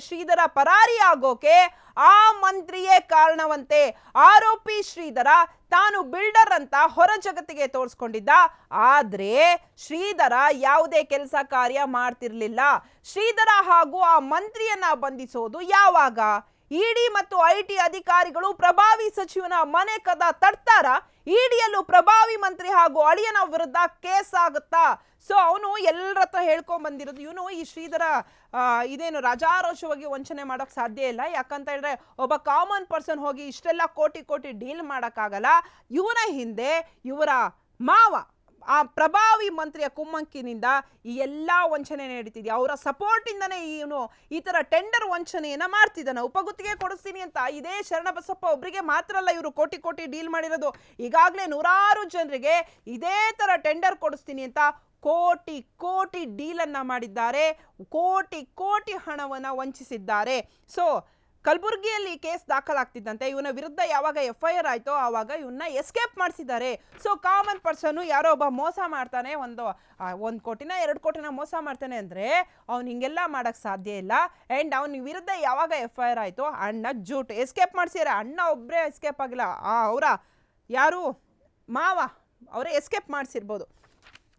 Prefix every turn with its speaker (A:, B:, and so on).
A: ಶ್ರೀಧರ ಪರಾರಿಯಾಗೋಕೆ ಆ ಮಂತ್ರಿಯೇ ಕಾರಣವಂತೆ ಆರೋಪಿ ಶ್ರೀಧರ ತಾನು ಬಿಲ್ಡರ್ ಅಂತ ಹೊರ ಜಗತ್ತಿಗೆ ತೋರಿಸ್ಕೊಂಡಿದ್ದ. ಆದ್ರೆ ಶ್ರೀಧರ ಯಾವುದೇ ಕೆಲಸ ಕಾರ್ಯ ಮಾಡ್ತಿರ್ಲಿಲ್ಲ. ಶ್ರೀಧರ ಹಾಗೂ ಆ ಮಂತ್ರಿಯನ್ನ ಬಂಧಿಸೋದು ಯಾವಾಗ? ಇಡಿ ಮತ್ತು ಐಟಿ ಅಧಿಕಾರಿಗಳು ಪ್ರಭಾವಿ ಸಚಿವನ ಮನೆ ಕದ ತಡ್ತಾರ? ಇಡಿಯಲ್ಲೂ ಪ್ರಭಾವಿ ಮಂತ್ರಿ ಹಾಗೂ ಅಳಿಯನ ವಿರುದ್ಧ ಕೇಸ್ ಆಗುತ್ತಾ? ಸೊ ಅವನು ಎಲ್ಲರ ಹತ್ರ ಹೇಳ್ಕೊಂಡ್ ಬಂದಿರೋದು. ಇವನು ಈ ಶ್ರೀಧರ ಇದೇನು ರಾಜಾರೋಷವಾಗಿ ವಂಚನೆ ಮಾಡೋಕೆ ಸಾಧ್ಯ ಇಲ್ಲ. ಯಾಕಂತ ಹೇಳಿದ್ರೆ, ಒಬ್ಬ ಕಾಮನ್ ಪರ್ಸನ್ ಹೋಗಿ ಇಷ್ಟೆಲ್ಲ ಕೋಟಿ ಕೋಟಿ ಡೀಲ್ ಮಾಡೋಕ್ಕಾಗಲ್ಲ. ಇವನ ಹಿಂದೆ ಇವರ ಮಾವ ಆ ಪ್ರಭಾವಿ ಮಂತ್ರಿಯ ಕುಮ್ಮಂಕಿನಿಂದ ಈ ಎಲ್ಲ ವಂಚನೆ ನಡೀತಿದೆ. ಅವರ ಸಪೋರ್ಟಿಂದನೇ ಇವನು ಈ ಥರ ಟೆಂಡರ್ ವಂಚನೆಯನ್ನ ಮಾಡ್ತಿದ್ದಾನೆ. ಉಪಗುತ್ತಿಗೆ ಕೊಡಿಸ್ತೀನಿ ಅಂತ ಇದೇ ಶರಣಬಸಪ್ಪ ಒಬ್ಬರಿಗೆ ಮಾತ್ರ ಅಲ್ಲ, ಇವರು ಕೋಟಿ ಕೋಟಿ ಡೀಲ್ ಮಾಡಿರೋದು. ಈಗಾಗಲೇ ನೂರಾರು ಜನರಿಗೆ ಇದೇ ಥರ ಟೆಂಡರ್ ಕೊಡಿಸ್ತೀನಿ ಅಂತ ಕೋಟಿ ಕೋಟಿ ಡೀಲನ್ನು ಮಾಡಿದ್ದಾರೆ. ಕೋಟಿ ಕೋಟಿ ಹಣವನ್ನು ವಂಚಿಸಿದ್ದಾರೆ. ಸೊ ಕಲಬುರಗಿಯಲ್ಲಿ ಕೇಸ್ ದಾಖಲಾಗ್ತಿದ್ದಂತೆ ಇವನ ವಿರುದ್ಧ ಯಾವಾಗ ಎಫ್ ಐ ಆರ್ ಆಯಿತೋ ಆವಾಗ ಇವನ್ನ ಎಸ್ಕೇಪ್ ಮಾಡಿಸಿದ್ದಾರೆ. ಸೊ ಕಾಮನ್ ಪರ್ಸನ್ ಯಾರೋ ಒಬ್ಬ ಮೋಸ ಮಾಡ್ತಾನೆ, ಒಂದು ಒಂದು ಕೋಟಿನ, ಎರಡು ಕೋಟಿನ ಮೋಸ ಮಾಡ್ತಾನೆ ಅಂದರೆ ಅವ್ನು ಹಿಂಗೆಲ್ಲ ಮಾಡೋಕ್ಕೆ ಸಾಧ್ಯ ಇಲ್ಲ. ಆ್ಯಂಡ್ ಅವನ ವಿರುದ್ಧ ಯಾವಾಗ ಎಫ್ ಐ ಆರ್ ಆಯಿತೋ, ಅಣ್ಣ ಜೂಟ್ ಎಸ್ಕೇಪ್ ಮಾಡಿಸಿದ್ರೆ. ಅಣ್ಣ ಒಬ್ಬರೇ ಎಸ್ಕೇಪ್ ಆಗಿಲ್ಲ. ಅವರ ಯಾರು? ಮಾವ, ಅವರೇ ಎಸ್ಕೇಪ್ ಮಾಡಿಸಿರ್ಬೋದು.